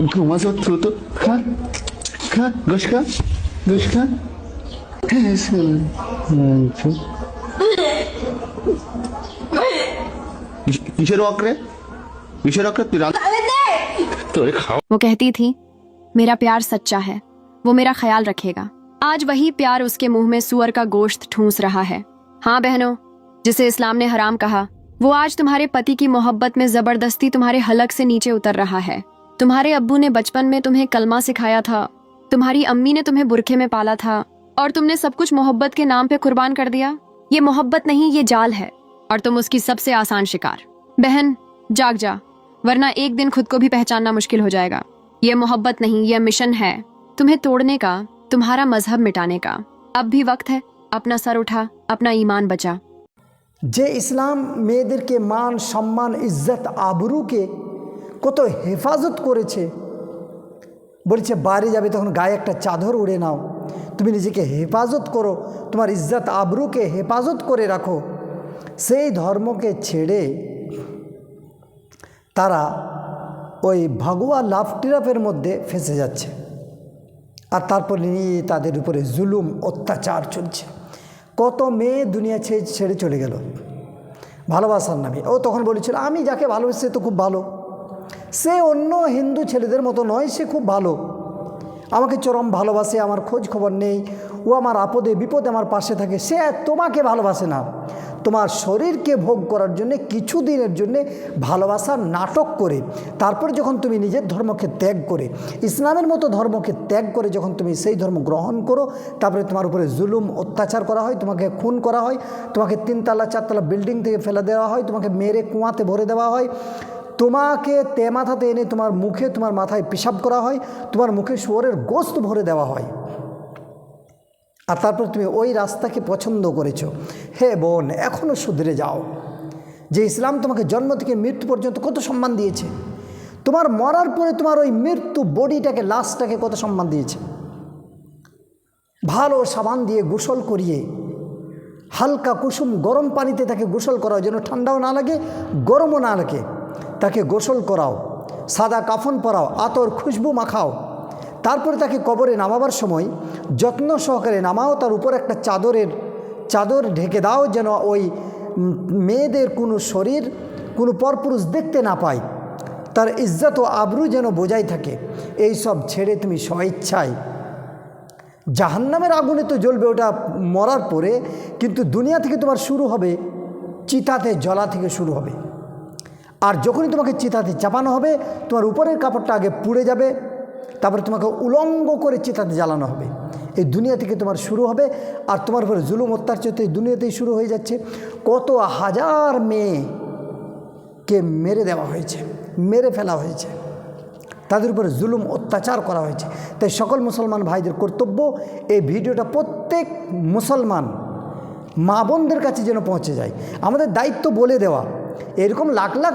Gumazo tutu. Kalk. तो Koş खा Koş kalk. किशोर वाकरे तो। वो कहती थी मेरा प्यार सच्चा है वो मेरा ख्याल रखेगा। आज वही प्यार उसके मुँह में सुअर का गोश्त ठूंस रहा है। हाँ बहनों जिसे इस्लाम ने हराम कहा वो आज तुम्हारे पति की मोहब्बत में ज़बरदस्ती तुम्हारे हलक से नीचे उतर रहा है। तुम्हारे अब्बू ने बचपन में तुम्हें कलमा सिखाया था। तुम्हारी अम्मी ने तुम्हें बुरखे में पाला था। और तुमने सब कुछ मोहब्बत के नाम पे कुर्बान कर दिया। ये मोहब्बत नहीं, ये जाल है। और तुम उसकी सबसे आसान शिकार। बहन, जाग जा, वरना एक दिन खुद को भी पहचानना मुश्किल हो जाएगा। ये मोहब्बत नहीं यह मिशन है। तुम्हें तोड़ने का, तुम्हारा मज़हब मिटाने का। अब भी वक्त है, अपना सर उठा, अपना ईमान बचा। जे इस्लाम मेदर के मान, सम्मान, इज़्ज़त, आबरू के কত হেফাজত করেছে। বলেছে বাইরে যাবে তখন গায়ে একটা চাদর উড়ে নাও। তুমি নিজেকে হেফাজত করো, তোমার ইজ্জত আবরুকে হেফাজত করে রাখো। সেই ধর্মকে ছেড়ে তারা ওই ভাগুয়া লাভ টিরাপের মধ্যে ফেসে যাচ্ছে। আর তারপর নিয়ে তাদের উপরে জুলুম, অত্যাচার চলছে। কত মেয়ে দুনিয়া ছেড়ে ছেড়ে চলে গেল। ভালোবাসার নামে। ও তখন বলেছিল, আমি যাকে ভালোবাসি তো খুব ভালো। সে অন্য হিন্দু ছেলেদের মতো নয়, সে খুব ভালো। আমাকে চরম ভালোবাসে, আমার খোঁজ খবর নেই, ও আমার আপদে, বিপদে আমার পাশে থাকে, সে তোমাকে ভালোবাসে না। তোমার শরীরকে ভোগ করার জন্যে, কিছু দিনের জন্যে ভালোবাসার নাটক করে, তারপর যখন তুমি নিজের ধর্মকে ত্যাগ করে, ইসলামের মতো ধর্মকে ত্যাগ করে যখন তুমি সেই ধর্ম গ্রহণ করো, তারপরে তোমার উপরে জুলুম, অত্যাচার করা হয়, তোমাকে খুন করা হয়, তোমাকে তিনতলা, চারতলা বিল্ডিং থেকে ফেলে দেওয়া হয়, তোমাকে মেরে কুয়াতে ভরে দেওয়া হয় তোমাকে তে মাথাতে এনে তোমার মুখে তোমার মাথায় পেশাব করা হয়, তোমার মুখে শুয়োরের গোস্ত ভরে দেওয়া হয়। আর তারপর তুমি ওই রাস্তাকে পছন্দ করেছ। হে বোন এখনও শুধরে যাও। যে ইসলাম তোমাকে জন্ম থেকে মৃত্যু পর্যন্ত কত সম্মান দিয়েছে, তোমার মরার পরে তোমার ওই মৃত্যু বডিটাকে, লাশটাকে কত সম্মান দিয়েছে। ভালো সাবান দিয়ে গোসল করিয়ে, হালকা কুসুম গরম পানিতে তাকে গোসল করাও যেন ঠান্ডাও না লাগে, গরমও না লাগে। তাকে গোসল করাও, সাদা কাফন পরাও, আতর খুশবু মাখাও। তারপরে তাকে কবরে নামাবার সময় যত্ন সহকারে নামাও, তার উপর একটা চাদরের, চাদর ঢেকে দাও যেন ওই মেয়েদের কোনো শরীর, কোনো পরপুরুষ দেখতে না পায়। তার ইজ্জত ও আবরু যেন বোঝাই থাকে, এই সব ছেড়ে তুমি স্বেচ্ছায় জাহান্নামের আগুনে তো জ্বলবে ওটা মরার পরে, কিন্তু দুনিয়া থেকে তোমার শুরু হবে, চিতাতে জ্বলা থেকে শুরু হবে। আর যখনই তোমাকে চিতাতে চাপানো হবে, তোমার উপরের কাপড়টা আগে পুড়ে যাবে, তারপরে তোমাকে উলঙ্গ করে চিতাতে জ্বালানো হবে। এই দুনিয়া থেকে তোমার শুরু হবে, আর তোমার উপরে জুলুম, অত্যাচার তো এই দুনিয়াতেই শুরু হয়ে যাচ্ছে। কত হাজার মেয়েকে মেরে দেওয়া হয়েছে, মেরে ফেলা হয়েছে। তাদের উপরে জুলুম, অত্যাচার করা হয়েছে। তাই সকল মুসলমান ভাইদের কর্তব্য, এই ভিডিওটা প্রত্যেক মুসলমান মা বোনদের কাছে যেন পৌঁছে যায়। আমাদের দায়িত্ব বলে দেওয়া। এরকম লাখ লাখ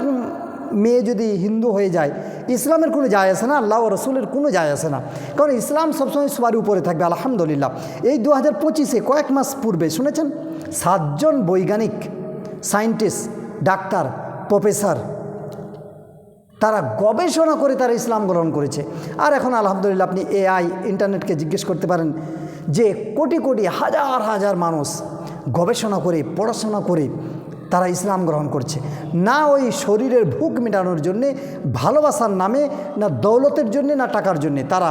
মেয়ে যদি হিন্দু হয়ে যায়, ইসলামের কোনো যায় আসে না, আল্লাহ রসুলের কোনো যায় আসে না। কারণ ইসলাম সবসময় সবার উপরে থাকবে, আলহামদুলিল্লাহ। এই দু হাজার পঁচিশে কয়েক মাস পূর্বে, শুনেছেন? সাতজন বৈজ্ঞানিক, সায়েন্টিস্ট, ডাক্তার, প্রফেসর, তারা গবেষণা করে তারা ইসলাম গ্রহণ করেছে। আর এখন আলহামদুলিল্লাহ আপনি এআই, ইন্টারনেটকে জিজ্ঞেস করতে পারেন যে কোটি কোটি, হাজার হাজার মানুষ গবেষণা করে, পড়াশোনা করে তারা ইসলাম গ্রহণ করছে। না ওই শরীরের ভুক মেটানোর জন্যে, ভালোবাসার নামে, না দৌলতের জন্যে, না টাকার জন্যে। তারা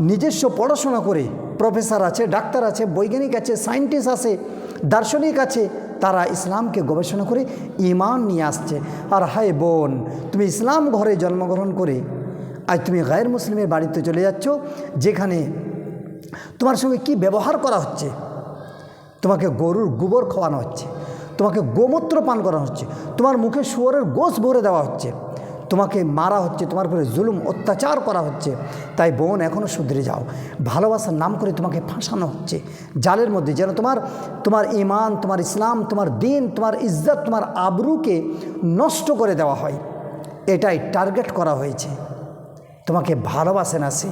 নিজস্ব পড়াশোনা করে, প্রফেসর আছে, ডাক্তার আছে, বৈজ্ঞানিক আছে, সায়েন্টিস্ট আছে, দার্শনিক আছে, তারা ইসলামকে গবেষণা করে ইমান নিয়ে আসছে। আর হায় বোন, তুমি ইসলাম ঘরে জন্মগ্রহণ করে আজ তুমি গায়ের মুসলিমের বাড়িতে চলে যাচ্ছ, যেখানে তোমার সঙ্গে কি ব্যবহার করা হচ্ছে? তোমাকে গরুর গোবর খাওয়ানো হচ্ছে। তোমাকে গোমূত্র পান করা হচ্ছে। তোমার মুখে শুয়োরের গোস ভরে দেওয়া হচ্ছে। তোমাকে মারা হচ্ছে। তোমার উপরে জুলুম, অত্যাচার করা হচ্ছে। তাই বোন এখনও শুধরে যাও। ভালোবাসার নাম করে তোমাকে ফাঁসানো হচ্ছে। জালের মধ্যে যেন তোমার তোমার ইমান তোমার ইসলাম, তোমার দিন, তোমার ইজ্জত, তোমার আবরুকে নষ্ট করে দেওয়া হয়। এটাই টার্গেট করা হয়েছে। তোমাকে ভালোবাসে না সে।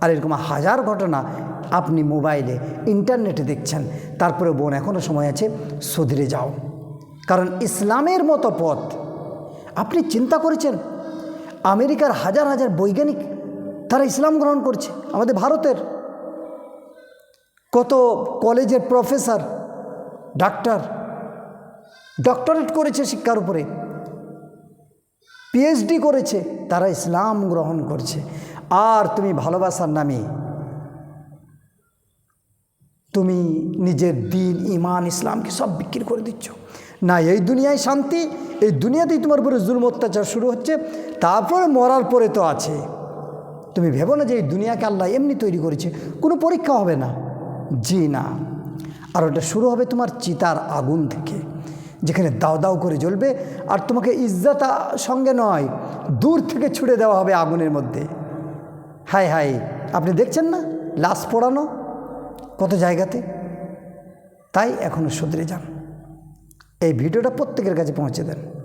আর এরকম হাজার ঘটনা আপনি মোবাইলে, ইন্টারনেটে দেখছেন। তারপরে বোন এখনও সময় আছে, সুধরে যাও। কারণ ইসলামের মতো পথ, আপনি চিন্তা করেছেন? আমেরিকার হাজার হাজার বৈজ্ঞানিক, তারা ইসলাম গ্রহণ করছে, আমাদের ভারতের। কত কলেজের প্রফেসর, ডাক্তার, ডক্টরেট করেছে শিক্ষার উপরে। পিএইচডি করেছে, তারা ইসলাম গ্রহণ করছে। আর তুমি ভালোবাসার নামে তুমি নিজের দিন ইমান ইসলামকে সব বিক্রি করে দিচ্ছ। না, এই দুনিয়ায় শান্তি, এই দুনিয়াতেই তোমার উপরে জুলম, অত্যাচার শুরু হচ্ছে, তারপরে মরার পরে তো আছে। তুমি ভেবো না যে এই দুনিয়াকে আল্লাহ এমনি তৈরি করেছে, কোনো পরীক্ষা হবে না। জি না। আর ওটা শুরু হবে তোমার চিতার আগুন থেকে, যেখানে দাও দাও করে জ্বলবে, আর তোমাকে ইজ্জত সঙ্গে নয়, দূর থেকে ছুড়ে দেওয়া হবে আগুনের মধ্যে। হায় হায়, আপনি দেখছেন না? লাশ পোড়ানো কত জায়গাতে? তাই এখনও শুধরে যান। এই ভিডিওটা প্রত্যেকের কাছে পৌঁছে দেন।